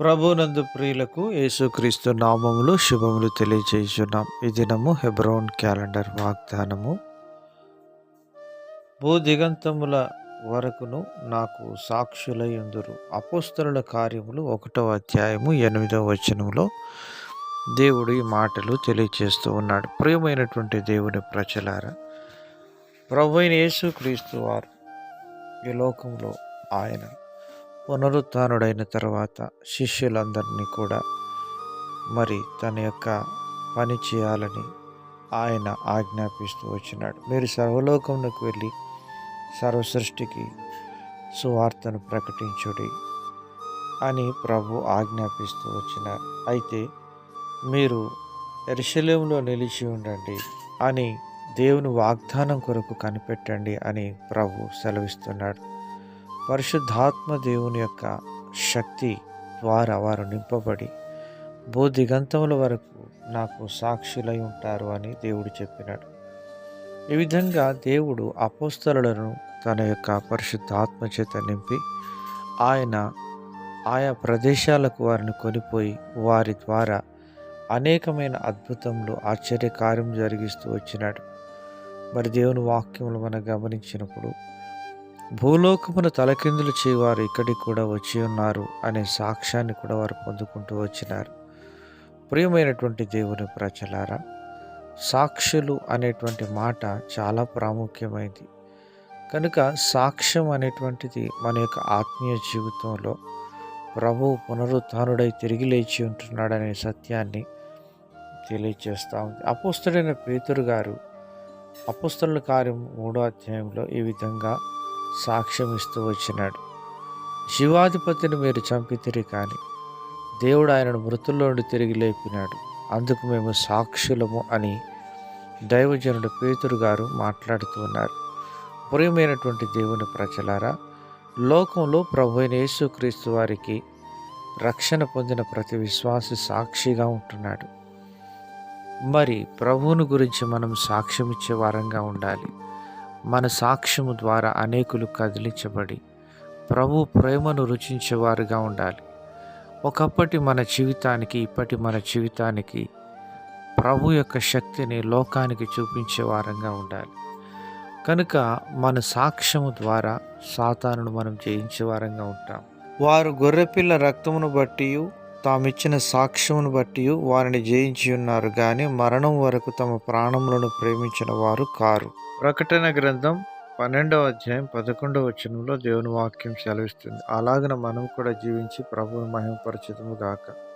ప్రభునందు ప్రియులకు యేసుక్రీస్తు నామములు శుభములు తెలియజేస్తున్నాం ఈ దినము హెబ్రోన్ క్యాలెండర్ వాగ్దానము. భూ దిగంతముల వరకును నాకు సాక్షులై ఉందురు. అపోస్తరుల కార్యములు ఒకటో అధ్యాయము ఎనిమిదవ వచనములో దేవుడు ఈ మాటలు తెలియజేస్తూ ఉన్నాడు. ప్రియమైనటువంటి దేవుని ప్రజలారా ప్రభు అయిన యేసుక్రీస్తు వారు ఈ లోకంలో ఆయన పునరుత్డైన తర్వాత శిష్యులందరినీ కూడా మరి తన యొక్క పని చేయాలని ఆయన ఆజ్ఞాపిస్తూ వచ్చినాడు. మీరు సర్వలోకంలోకి వెళ్ళి సర్వసృష్టికి సువార్తను ప్రకటించుడి అని ప్రభు ఆజ్ఞాపిస్తూ వచ్చినారు. అయితే మీరు ఎరుశలేంలో నిలిచి ఉండండి అని దేవుని వాగ్దానం కొరకు కనిపెట్టండి అని ప్రభు సెలవిస్తున్నాడు. పరిశుద్ధాత్మ దేవుని యొక్క శక్తి ద్వారా వారు నింపబడి బోధిగంతముల వరకు నాకు సాక్షులై ఉంటారు అని దేవుడు చెప్పినాడు. ఈ విధంగా దేవుడు అపోస్తలను తన యొక్క పరిశుద్ధాత్మ చేత నింపి ఆయన ఆయా ప్రదేశాలకు వారిని కొనిపోయి వారి ద్వారా అనేకమైన అద్భుతములు ఆశ్చర్యకార్యం జరిగిస్తూ వచ్చినాడు. మరి దేవుని వాక్యములు మనం గమనించినప్పుడు భూలోకమును తలకిందులు చేయవారు ఇక్కడికి కూడా వచ్చి ఉన్నారు అనే సాక్ష్యాన్ని కూడా వారు పొందుకుంటూ వచ్చినారు. ప్రియమైనటువంటి దేవుని ప్రజలారా సాక్షులు అనేటువంటి మాట చాలా ప్రాముఖ్యమైంది. కనుక సాక్ష్యం అనేటువంటిది మన యొక్క ఆత్మీయ జీవితంలో ప్రభు పునరుత్డై తిరిగి లేచి ఉంటున్నాడనే సత్యాన్ని తెలియజేస్తూ ఉంది. అపుస్తుడైన పేతురు గారు అపుస్తుల కార్యం మూడో అధ్యాయంలో ఈ విధంగా సాక్ష్యం ఇస్తూ వచ్చినాడు. శివాధిపతిని మీరు చంపితిరి కానీ దేవుడు ఆయనను మృతుల్లో నుండి తిరిగి లేపినాడు. అందుకు మేము సాక్షులము అని దైవజనుడు పేతురు గారు మాట్లాడుతూ ఉన్నారు. ప్రియమైనటువంటి దేవుని ప్రజలారా లోకంలో ప్రభు అయిన యేసుక్రీస్తు వారికి రక్షణ పొందిన ప్రతి విశ్వాసి సాక్షిగా ఉంటున్నాడు. మరి ప్రభువుని గురించి మనం సాక్ష్యం ఇచ్చే వారంగా ఉండాలి. మన సాక్ష్యము ద్వారా అనేకులు కదిలించబడి ప్రభు ప్రేమను రుచించేవారుగా ఉండాలి. ఒకప్పటి మన జీవితానికి ఇప్పటి మన జీవితానికి ప్రభు యొక్క శక్తిని లోకానికి చూపించే వారంగా ఉండాలి. కనుక మన సాక్ష్యము ద్వారా సాతానును మనం జయించే వారంగా ఉంటాం. వారు గొర్రెపిల్ల రక్తమును బట్టి తామిచ్చిన సాక్ష్యమును బట్టి వారిని జయించి ఉన్నారు కానీ మరణం వరకు తమ ప్రాణములను ప్రేమించిన వారు కారు. ప్రకటన గ్రంథం పన్నెండవ అధ్యాయం పదకొండవ వచనంలో దేవుని వాక్యం సెలవిస్తుంది. అలాగన మనం కూడా జీవించి ప్రభువుని మహిమపరచదము గాక.